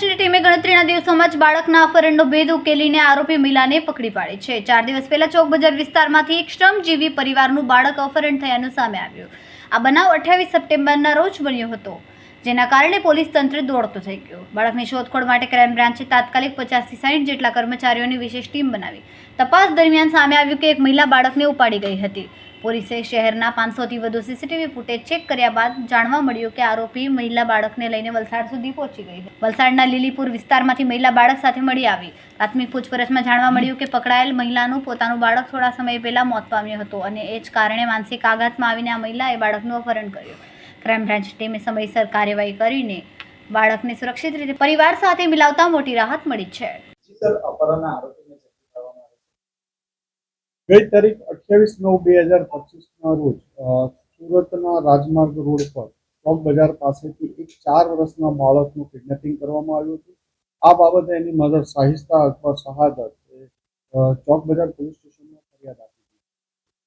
બ્રાન્ચની ટીમે ગણતરીના દિવસોમાં જ બાળકના અપહરણનો ભેદ ઉકેલીને આરોપી મિલાને પકડી પાડી છે. ચાર દિવસ પહેલા ચોક બજાર વિસ્તારમાંથી એક શ્રમજીવી પરિવારનું બાળક અપહરણ થયાનું સામે આવ્યું. આ બનાવ અઠ્યાવીસ સપ્ટેમ્બરના રોજ બન્યો હતો. જેના કારણે પોલીસ તંત્ર દોડતું થઈ ગયું. બાળકની શોધખોળ માટે ક્રાઇમ બ્રાન્ચે તાત્કાલિક પચાસથી સાઠ જેટલા કર્મચારીઓની વિશેષ ટીમ બનાવી. તપાસ દરમિયાન સામે આવ્યું કે એક મહિલા બાળકને ઉપાડી ગઈ હતી. પોલીસે શહેરના પાંચસોથી વધુ સીસીટીવી ફૂટેજ ચેક કર્યા બાદ જાણવા મળ્યું કે આરોપી મહિલા બાળકને લઈને વલસાડ સુધી પહોંચી ગઈ વલસાડના લીલીપુર વિસ્તારમાંથી મહિલા બાળક સાથે મળી આવી. પ્રાથમિક પૂછપરછમાં જાણવા મળ્યું કે પકડાયેલ મહિલાનું પોતાનું બાળક થોડા સમય પહેલા મોત પામ્યું હતું અને એ જ કારણે માનસિક આઘાતમાં આવીને આ મહિલાએ બાળકનું અપહરણ કર્યું. ક્રાઇમ બ્રાન્ચ ટીમે સમયસર કાર્યવાહી કરીને બાળકને સુરક્ષિત રીતે પરિવાર સાથે મિલાવતા મોટી રાહત મળી છે. ગઈ તારીખ અઠ્યાવીસ નવ બે હજાર પચીસના રોજ સુરતના રાજમાર્ગ રોડ પર ચોક બજાર પાસેથી એક ચાર વર્ષના બાળકનું કિડનેપિંગ કરવામાં આવ્યું હતું. આ બાબતે એની મધર શાહિસ્તા અકબર શહાદત ચોક બજાર પોલીસ સ્ટેશનમાં ફરિયાદ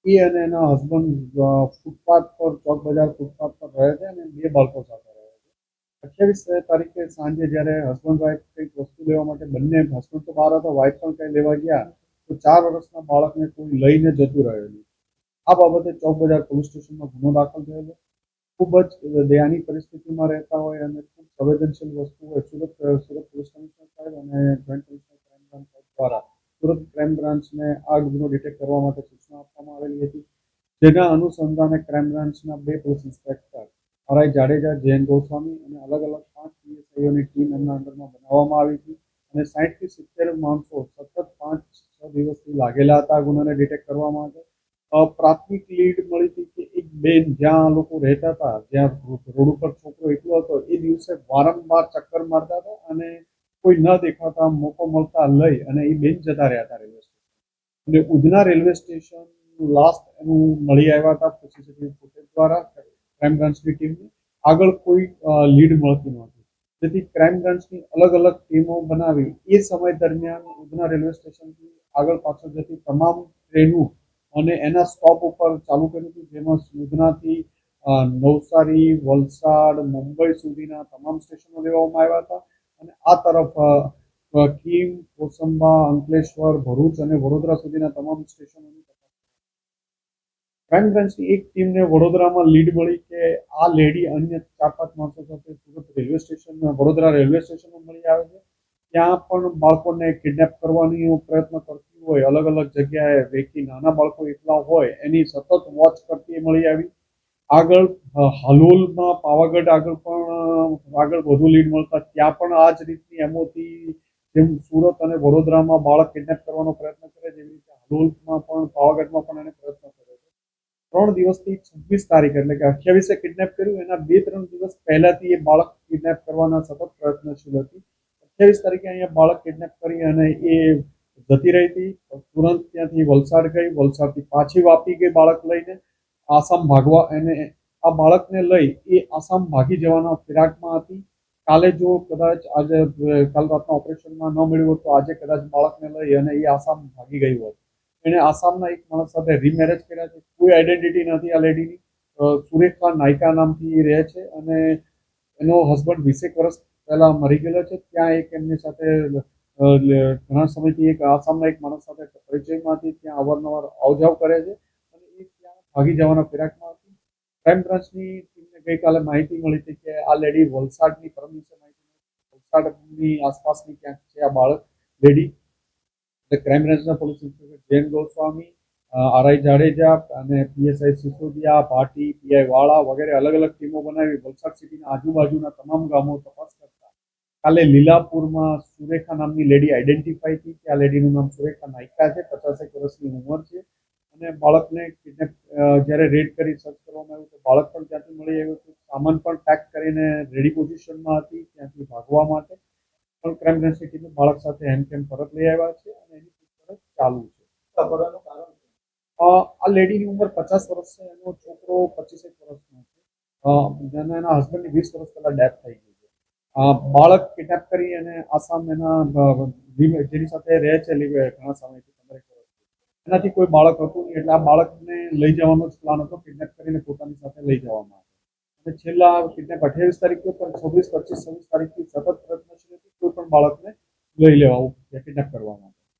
એ અને એના હસબન્ડ ફૂટપાથ પર, ચોક બજાર ફૂટપાથ પર રહે છે અને બે બાળકો સાથે રહે છે. અઠ્યાવીસ તારીખે સાંજે જ્યારે હસબન્ડ વાઈફ કંઈક વસ્તુ લેવા માટે બંને હસબન્ડ તો બહાર હતા વાઈફ પણ કંઈ લેવા ગયા, તો ચાર વર્ષના બાળકને કોઈ લઈને જતું રહેલું. આ બાબતે ચોક બજાર પોલીસ સ્ટેશનમાં ગુનો દાખલ થયેલો. ખૂબ જ દયાની પરિસ્થિતિમાં રહેતા હોય અને ખૂબ સંવેદનશીલ વસ્તુ હોય, સુરત સુરત પોલીસ કમિશનર સાહેબ અને જોઈન્ટ કમિશનર ક્રાઇમ બ્રાન્ચ દ્વારા. સુરત ક્રાઇમ બ્રાન્ચને આ ગુનો ડિટેક્ટ કરવા માટે જેના અનુસંધાને ક્રાઇમ બ્રાન્ચના બે police inspector RI Jadeja, Jayant Goswami અને અલગ અલગ પાંચ પીએસઆઈઓની ટીમ એમના અંદરમાં બનાવવામાં આવી હતી અને સાઠથી સિત્તેર માણસો સતત પાંચ છ દિવસથી લાગેલા હતા ગુનાને ડિટેક્ટ કરવા માટે પ્રાથમિક લીડ મળી હતી કે એક બેન જ્યાં લોકો રહેતા હતા, જ્યાં રોડ ઉપર છોકરો એકલો હતો, એ દિવસે વારંવાર ચક્કર મારતા હતા અને કોઈ ન દેખાતા મોકો મળતા લઈ અને એ બેન જતા રહ્યા હતા રેલવે સ્ટેશન. અને ઉધના રેલવે સ્ટેશન લાસ્ટ એનું મળી આવ્યા હતા સીસીટીવી ફૂટેજ દ્વારા ક્રાઇમ બ્રાન્ચની ટીમને આગળ કોઈ લીડ મળતી નહોતી. તેથી ક્રાઇમ બ્રાન્ચની અલગ અલગ ટીમો બનાવી એ સમય દરમિયાન ઉધના રેલવે સ્ટેશનથી આગળ પાછળ જતી તમામ ટ્રેનો અને એના સ્ટોપ ઉપર ચાલુ કર્યું હતું જેમાં ઉધનાથી અ, નવસારી વલસાડ મુંબઈ સુધીના તમામ સ્ટેશનો લેવામાં આવ્યા હતા. અને આ તરફ કીમ કોસંબા અંકલેશ્વર ભરૂચ અને વડોદરા સુધીના તમામ સ્ટેશનોની ક્રાઇમ બ્રાન્ચની એક ટીમને વડોદરામાં લીડ મળી કે આ લેડી અન્ય ચાર, પાંચ માણસો સાથે Surat railway station Vadodara railway સ્ટેશનમાં મળી આવે છે. ત્યાં પણ બાળકોને કિડનેપ કરવાની પ્રયત્ન કરતી હોય, અલગ અલગ જગ્યાએ વેકી નાના બાળકો એકલા હોય, એની સતત વોચ કરતી મળી આવી. આગળ હાલોલમાં પાવાગઢ આગળ પણ આગળ વધુ લીડ મળતા, ત્યાં પણ આ જ રીતની એમઓથી જેમ સુરત અને વડોદરામાં બાળક કિડનેપ કરવાનો પ્રયત્ન કરે, જેવી રીતે હાલોલમાં પણ, પાવાગઢમાં પણ એને પ્રયત્ન ત્રણ દિવસથી છવ્વીસ તારીખ એટલે કે અઠ્યાવીસે કિડનેપ કર્યું. એના બે ત્રણ દિવસ પહેલાથી એ બાળક કિડનેપ કરવાના સતત પ્રયત્નશીલ હતી. અઠ્યાવીસ તારીખે અહીંયા બાળક કિડનેપ કરી અને એ જતી રહી હતી. તુરંત ત્યાંથી વલસાડ ગઈ. વલસાડથી પાછી વાપી ગઈ બાળક લઈને. આસામ ભાગવા એને આ બાળકને લઈ એ આસામ ભાગી જવાના ફિરાકમાં હતી. કાલે જો કદાચ આજે, કાલ રાતના ઓપરેશનમાં ન મળ્યું હોત તો આજે કદાચ બાળકને લઈ અને એ આસામ ભાગી ગયું હોત. એણે આસામના એક માણસ સાથે રીમેરેજ કર્યા છે. કોઈ આઈડેન્ટિટી નથી આ લેડીની સુરેખા નાયકા નામથી રહે છે અને એનો હસબન્ડ વીસેક વર્ષ પહેલાં મરી ગયેલો છે. ત્યાં એક એમની સાથે ઘણા સમયથી એક આસામના એક માણસ સાથે પરિચયમાંથી ત્યાં અવારનવાર આવજાવ કરે છે અને એ ત્યાં ભાગી જવાના ફિરાકમાં હતી ક્રાઇમ બ્રાન્ચની ટીમને ગઈકાલે માહિતી મળી હતી કે આ લેડી વલસાડની પરમ માહિતી વલસાડની આસપાસની ક્યાંક છે આ બાળક લેડી ક્રાઇમ બ્રાન્ચના police inspector Jain Goswami RI Jadeja અને પીએસઆઈ સિસોદિયા ભાટી પીઆઈ વાળા વગેરે અલગ અલગ ટીમો બનાવી વલસાડ સિટીના આજુબાજુના તમામ ગામો તપાસ કરતા. કાલે લીલાપુરમાં સુરેખા નામની લેડી આઈડેન્ટિફાઈ થઈ કે આ લેડીનું નામ સુરેખા નાયકા છે, પચાસેક વર્ષની ઉંમર છે. અને બાળકને કિડનેપ જ્યારે રેડ કરી સર્ચ કરવામાં આવ્યું તો બાળક પણ ત્યાંથી મળી આવ્યું હતું. સામાન પણ પેક કરીને રેડી પોઝિશનમાં હતી, ત્યાંથી ભાગવા માટે. પણ ક્રાઇમ બ્રાન્ચની ટીમે બાળક સાથે હેન્ડ કેમ પરત લઈ આવ્યા છે. ચાલુ છે. આ લેડીની ઉંમર પચાસ વર્ષ છે એનો છોકરો પચીસેક વર્ષનો છે. જેના એના હસબન્ડની વીસ વર્ષ પહેલા ડેથ થઈ ગઈ છે. બાળક કિડનેપ કરી અને આસામ એના જેની સાથે રહે છે ઘણા સમયથી પંદરેક વર્ષથી. એનાથી કોઈ બાળક હતું નહીં એટલે આ બાળકને લઈ જવાનો જ પ્લાન હતો કિડનેપ કરીને પોતાની સાથે લઈ જવામાં આવ્યો અને છેલ્લા કિડનેપ અઠ્યાવીસ તારીખે પણ છવ્વીસ પચીસ છવ્વીસ તારીખથી સતત પ્રયત્નશીલ હતી કોઈ બાળકને લઈ લેવા કિડનેપ કરવામાં આવ્યું